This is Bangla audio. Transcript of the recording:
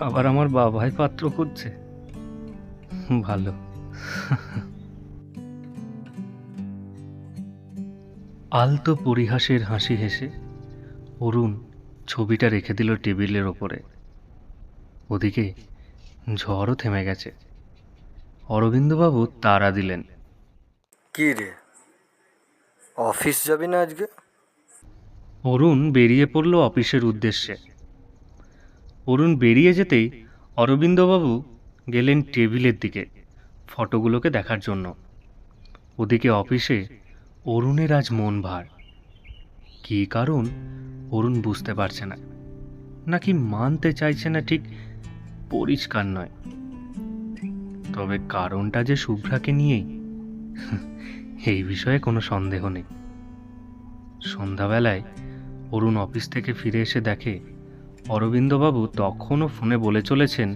আবার আমার বাবাই পাত্র খুঁজছে। ভালো। আলতো পরিহাসের হাসি হেসে অরুণ ছবিটা রেখে দিল টেবিলের ওপরে। ওদিকে ঝড়ও থেমে গেছে। অরবিন্দবাবু তাড়া দিলেন। কি রে? অফিস যাবি না আজকে? অরুণ বেরিয়ে পড়ল অফিসের উদ্দেশ্যে। অরুণ বেরিয়ে যেতেই অরবিন্দবাবু গেলেন টেবিলের দিকে ফটোগুলোকে দেখার জন্য। ওদিকে অফিসে অরুণের আজ মন ভার। কী কারণ অরুণ বুঝতে পারছে না। নাকি মানতে চাইছে না ঠিক পরিষ্কার নয়। তবে কারণটা যে শুভ্রাকে নিয়েই এই বিষয়ে কোনো সন্দেহ নেই। সন্ধ্যাবেলায় অরুণ অফিস থেকে ফিরে এসে দেখে অরবিন্দবাবু তখনও ফোনে বলে চলেছেন